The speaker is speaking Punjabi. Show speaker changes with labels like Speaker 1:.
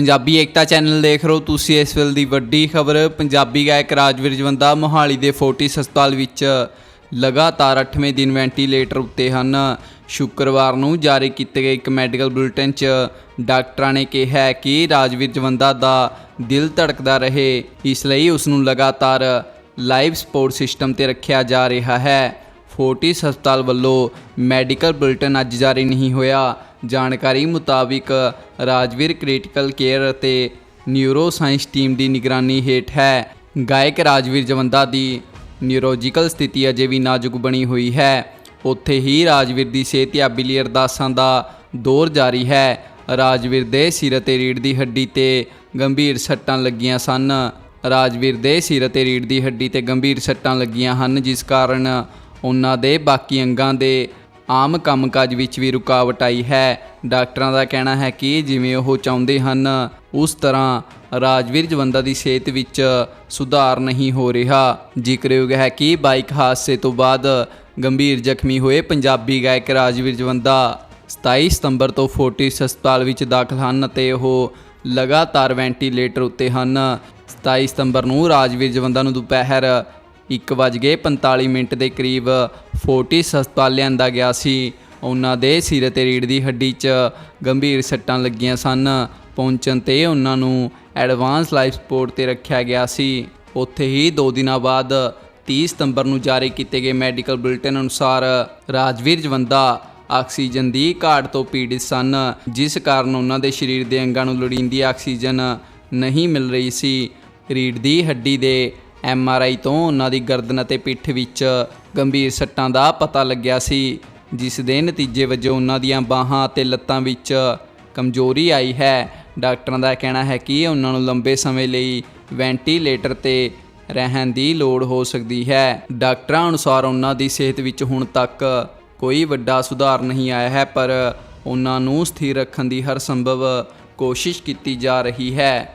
Speaker 1: ਪੰਜਾਬੀ ਏਕਤਾ ਚੈਨਲ ਦੇਖ ਰਹੇ ਹੋ ਤੁਸੀਂ ਇਸ ਵੇਲੇ ਦੀ ਵੱਡੀ ਖਬਰ। ਪੰਜਾਬੀ ਗਾਇਕ ਰਾਜਵੀਰ ਜਵੰਦਾ ਮੋਹਾਲੀ ਦੇ ਫੋਰਟਿਸ ਹਸਪਤਾਲ ਵਿੱਚ ਲਗਾਤਾਰ 8ਵੇਂ ਦਿਨ ਵੈਂਟੀਲੇਟਰ ਉੱਤੇ ਹਨ। ਸ਼ੁੱਕਰਵਾਰ ਨੂੰ ਜਾਰੀ ਕੀਤੇ ਗਏ ਇੱਕ ਮੈਡੀਕਲ ਬੁਲੇਟਿਨ 'ਚ ਡਾਕਟਰਾਂ ਨੇ ਕਿਹਾ ਕਿ ਰਾਜਵੀਰ ਜਵੰਦਾ ਦਾ ਦਿਲ ਧੜਕਦਾ ਰਹੇ, ਇਸ ਲਈ ਉਸ ਨੂੰ ਲਗਾਤਾਰ ਲਾਈਵ ਸਪੋਰਟ ਸਿਸਟਮ ਤੇ ਰੱਖਿਆ ਜਾ ਰਿਹਾ ਹੈ। ਫੋਰਟਿਸ ਹਸਪਤਾਲ ਵੱਲੋਂ ਮੈਡੀਕਲ ਬੁਲੇਟਿਨ ਅੱਜ ਜਾਰੀ ਨਹੀਂ ਹੋਇਆ। ਜਾਣਕਾਰੀ ਮੁਤਾਬਿਕ ਰਾਜਵੀਰ ਕ੍ਰਿਟੀਕਲ ਕੇਅਰ ਅਤੇ ਨਿਊਰੋ ਸਾਇੰਸ ਟੀਮ ਦੀ ਨਿਗਰਾਨੀ ਹੇਠ ਹੈ। ਗਾਇਕ ਰਾਜਵੀਰ ਜਵੰਦਾ ਦੀ ਨਿਊਰੋਲੋਜੀਕਲ ਸਥਿਤੀ ਅਜੇ ਵੀ ਨਾਜ਼ੁਕ ਬਣੀ ਹੋਈ ਹੈ। ਉੱਥੇ ਹੀ ਰਾਜਵੀਰ ਦੀ ਸਿਹਤਯਾਬੀ ਲਈ ਅਰਦਾਸਾਂ ਦਾ ਦੌਰ ਜਾਰੀ ਹੈ। ਰਾਜਵੀਰ ਦੇ ਸਿਰ ਅਤੇ ਰੀੜ੍ਹ ਦੀ ਹੱਡੀ ਤੇ ਗੰਭੀਰ ਸੱਟਾਂ ਲੱਗੀਆਂ ਸਨ। ਰਾਜਵੀਰ ਦੇ ਸਿਰ ਅਤੇ ਰੀੜ੍ਹ ਦੀ ਹੱਡੀ ਤੇ ਗੰਭੀਰ ਸੱਟਾਂ ਲੱਗੀਆਂ ਹਨ, ਜਿਸ ਕਾਰਨ ਉਹਨਾਂ ਦੇ ਬਾਕੀ ਅੰਗਾਂ ਦੇ ਆਮ ਕੰਮਕਾਜ ਵਿੱਚ ਵੀ ਰੁਕਾਵਟ ਆਈ ਹੈ। ਡਾਕਟਰਾਂ ਦਾ ਕਹਿਣਾ ਹੈ ਕਿ ਜਿਵੇਂ ਉਹ ਚਾਹੁੰਦੇ ਹਨ, ਉਸ ਤਰ੍ਹਾਂ ਰਾਜਵੀਰ ਜਵੰਦਾ ਦੀ ਸਿਹਤ ਵਿੱਚ ਸੁਧਾਰ ਨਹੀਂ ਹੋ ਰਿਹਾ। ਜ਼ਿਕਰਯੋਗ ਹੈ ਕਿ ਬਾਈਕ ਹਾਦਸੇ ਤੋਂ ਬਾਅਦ ਗੰਭੀਰ ਜ਼ਖਮੀ ਹੋਏ ਪੰਜਾਬੀ ਗਾਇਕ ਰਾਜਵੀਰ ਜਵੰਦਾ 27 ਸਤੰਬਰ ਤੋਂ ਫੋਰਟਿਸ ਹਸਪਤਾਲ ਵਿੱਚ ਦਾਖਲ ਹਨ ਅਤੇ ਉਹ ਲਗਾਤਾਰ ਵੈਂਟੀਲੇਟਰ ਉੱਤੇ ਹਨ। 27 ਸਤੰਬਰ ਨੂੰ ਰਾਜਵੀਰ ਜਵੰਦਾ ਨੂੰ ਦੁਪਹਿਰ 1:45 ਮਿੰਟ ਦੇ ਕਰੀਬ ਫੋਰਟਿਸ ਹਸਪਤਾਲ ਲਿਆਂਦਾ ਗਿਆ ਸੀ। ਉਹਨਾਂ ਦੇ ਸਿਰ ਤੇ ਰੀੜ੍ਹ ਦੀ ਹੱਡੀ 'ਚ ਗੰਭੀਰ ਸੱਟਾਂ ਲੱਗੀਆਂ ਸਨ। ਪਹੁੰਚਣ ਤੇ ਉਹਨਾਂ ਨੂੰ ਐਡਵਾਂਸ ਲਾਈਫ ਸਪੋਰਟ ਤੇ ਰੱਖਿਆ ਗਿਆ ਸੀ। ਉੱਥੇ ਹੀ 2 ਦਿਨਾਂ ਬਾਅਦ 30 ਸਤੰਬਰ ਨੂੰ ਜਾਰੀ ਕੀਤੇ ਗਏ ਮੈਡੀਕਲ ਬੁਲੇਟਿਨ ਅਨੁਸਾਰ ਰਾਜਵੀਰ ਜਵੰਦਾ ਆਕਸੀਜਨ ਦੀ ਘਾਟ ਤੋਂ ਪੀੜਿਤ ਸਨ, ਜਿਸ ਕਾਰਨ ਉਹਨਾਂ ਦੇ ਸਰੀਰ ਦੇ ਅੰਗਾਂ ਨੂੰ ਲੋੜੀਂਦੀ ਆਕਸੀਜਨ ਨਹੀਂ ਮਿਲ ਰਹੀ ਸੀ। ਰੀੜ ਦੀ ਹੱਡੀ ਦੇ ਐੱਮ ਆਰ ਆਈ ਤੋਂ ਉਹਨਾਂ ਦੀ ਗਰਦਨ ਅਤੇ ਪਿੱਠ ਵਿੱਚ ਗੰਭੀਰ ਸੱਟਾਂ ਦਾ ਪਤਾ ਲੱਗਿਆ ਸੀ, ਜਿਸ ਦੇ ਨਤੀਜੇ ਵਜੋਂ ਉਹਨਾਂ ਦੀਆਂ ਬਾਹਾਂ ਅਤੇ ਲੱਤਾਂ ਵਿੱਚ ਕਮਜ਼ੋਰੀ ਆਈ ਹੈ। ਡਾਕਟਰਾਂ ਦਾ ਕਹਿਣਾ ਹੈ ਕਿ ਉਹਨਾਂ ਨੂੰ ਲੰਬੇ ਸਮੇਂ ਲਈ ਵੈਂਟੀਲੇਟਰ ਤੇ ਰਹਿਣ ਦੀ ਲੋੜ ਹੋ ਸਕਦੀ ਹੈ। ਡਾਕਟਰਾਂ ਅਨੁਸਾਰ ਉਹਨਾਂ ਦੀ ਸਿਹਤ ਵਿੱਚ ਹੁਣ ਤੱਕ ਕੋਈ ਵੱਡਾ ਸੁਧਾਰ ਨਹੀਂ ਆਇਆ ਹੈ, ਪਰ ਉਹਨਾਂ ਨੂੰ ਸਥਿਰ ਰੱਖਣ ਦੀ ਹਰ ਸੰਭਵ ਕੋਸ਼ਿਸ਼ ਕੀਤੀ ਜਾ ਰਹੀ ਹੈ।